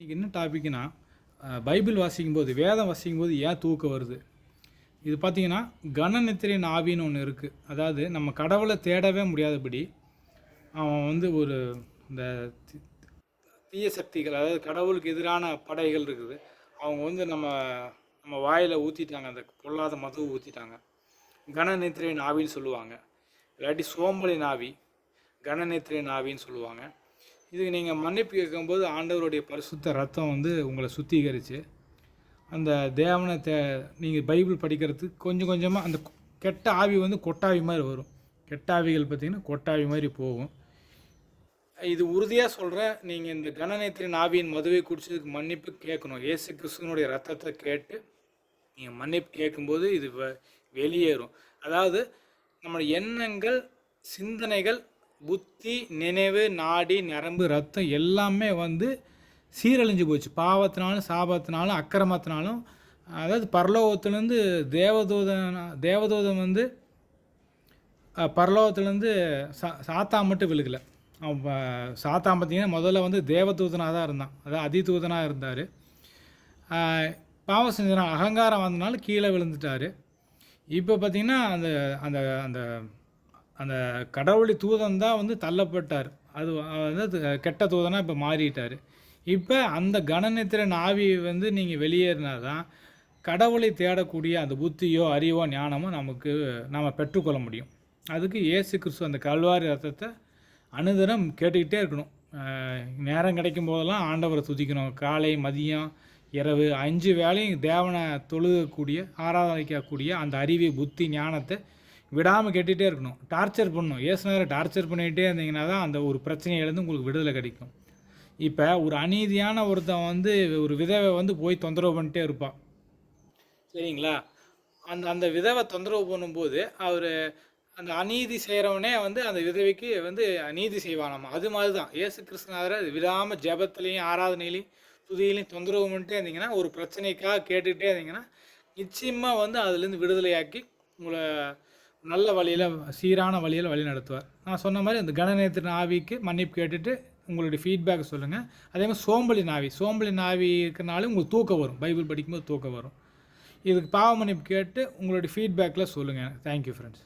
இன்றைக்கி என்ன டாபிக்னா பைபிள் வாசிக்கும் போது வேதம் வாசிக்கும் போது ஏன் தூக்கம் வருது? இது பார்த்தீங்கன்னா கணநித்திரின் ஆவின்னு ஒன்று இருக்குது அதாவது நம்ம கடவுளை தேடவே முடியாதபடி அவன் வந்து ஒரு இந்த தீய சக்திகள் அதாவது கடவுளுக்கு எதிரான படைகள் இருக்குது. அவங்க வந்து நம்ம நம்ம வாயில் ஊற்றிட்டாங்க அந்த பொல்லாத மது ஊற்றிட்டாங்க கணநித்திரின் ஆவின்னு சொல்லுவாங்க. இல்லாட்டி சோம்பலின் ஆவி கணநேத்திரின் ஆவின்னு சொல்லுவாங்க. இதுக்கு நீங்கள் மன்னிப்பு கேட்கும்போது ஆண்டவருடைய பரிசுத்த ரத்தம் வந்து உங்களை சுத்திகரித்து அந்த தேவனை தே நீங்கள் பைபிள் படிக்கிறதுக்கு கொஞ்சம் கொஞ்சமாக அந்த கெட்ட ஆவி வந்து கொட்டாவி மாதிரி வரும். கெட்ட ஆவிகள் பார்த்திங்கன்னா கொட்டாவி மாதிரி போகும். இது உறுதியாக சொல்கிறேன் நீங்கள் இந்த கணநேத்திரின் ஆவியின் மதுவை குடிச்சதுக்கு மன்னிப்பு கேட்கணும். இயேசு கிறிஸ்துவனுடைய ரத்தத்தை கேட்டு நீங்கள் மன்னிப்பு கேட்கும்போது இது வெளியேறும். அதாவது நம்மளோட எண்ணங்கள் சிந்தனைகள் புத்தி நினைவு நாடி நரம்பு ரத்தம் எல்லாமே வந்து சீரழிஞ்சு போச்சு. பாவத்தினாலும் சாபத்தினாலும் அக்கிரமத்தினாலும். அதாவது பரலோகத்துலேருந்து தேவதூதன் தேவதூதன் வந்து பரலோகத்துலேருந்து சா சாத்தா மட்டும் விழுகலை. அவன் சாத்தா பார்த்திங்கன்னா பார்த்தீங்கன்னா முதல்ல வந்து தேவதூதனாக தான் இருந்தான். அதாவது அதிதூதனாக இருந்தார். பாவம் செஞ்சனால அகங்காரம் வந்தனால கீழே விழுந்துட்டார். இப்போ பார்த்தீங்கன்னா அந்த அந்த அந்த அந்த கடவுளி தூதன் தான் வந்து தள்ளப்பட்டார். அது வந்து கெட்ட தூதனாக இப்போ மாறிட்டார். இப்போ அந்த கணநித்திரன் ஆவி வந்து நீங்கள் வெளியேறினா தான் கடவுளை தேடக்கூடிய அந்த புத்தியோ அறிவோ ஞானமோ நமக்கு நாம் பெற்றுக்கொள்ள முடியும். அதுக்கு இயேசு கிறிஸ்து அந்த கல்வாரி ரத்தத்தை அனுதினம் கேட்டுக்கிட்டே இருக்கணும். நேரம் கிடைக்கும் போதெல்லாம் ஆண்டவரை துதிக்கணும். காலை மதியம் இரவு அஞ்சு வேலையும் தேவனை தொழுகக்கூடிய ஆராதனைக்கக்கூடிய அந்த அறிவு புத்தி ஞானத்தை விடாமல் கேட்டுகிட்டே இருக்கணும். டார்ச்சர் பண்ணணும். ஏசுனரை டார்ச்சர் பண்ணிகிட்டே இருந்தீங்கன்னா தான் அந்த ஒரு பிரச்சனையிலேருந்து உங்களுக்கு விடுதலை கிடைக்கும். இப்போ ஒரு அநீதியான ஒருத்தன் வந்து ஒரு விதவை வந்து போய் தொந்தரவு பண்ணிட்டே இருப்பான். சரிங்களா? அந்த அந்த விதவை தொந்தரவு பண்ணும்போது அவர் அந்த அநீதி செய்கிறவனே வந்து அந்த விதவைக்கு வந்து அநீதி செய்வானாமா? அது மாதிரி தான் ஏசு கிருஷ்ணாதரை விடாமல் ஜெபத்துலேயும் ஆராதனையிலையும் துதியிலையும் தொந்தரவு பண்ணிட்டே இருந்தீங்கன்னா ஒரு பிரச்சனைக்காக கேட்டுக்கிட்டே இருந்தீங்கன்னா நிச்சயமாக வந்து அதுலேருந்து விடுதலையாக்கி உங்களை நல்ல வழியில் சீரான வழியில் வழி நடத்துவார். நான் சொன்ன மாதிரி அந்த கணநேத்திரன் ஆவிக்கு மன்னிப்பு கேட்டுட்டு உங்களுடைய ஃபீட்பேக் சொல்லுங்கள் அதே மாதிரி சோம்பலின் ஆவி சோம்பலின் ஆவி இருக்கிறனால உங்களுக்கு தூக்கம் வரும். பைபிள் படிக்கும்போது தூக்கம் வரும். இதுக்கு பாவ மன்னிப்பு கேட்டு உங்களுடைய ஃபீட்பேக்கில் சொல்லுங்கள் தேங்க்யூ ஃப்ரெண்ட்ஸ்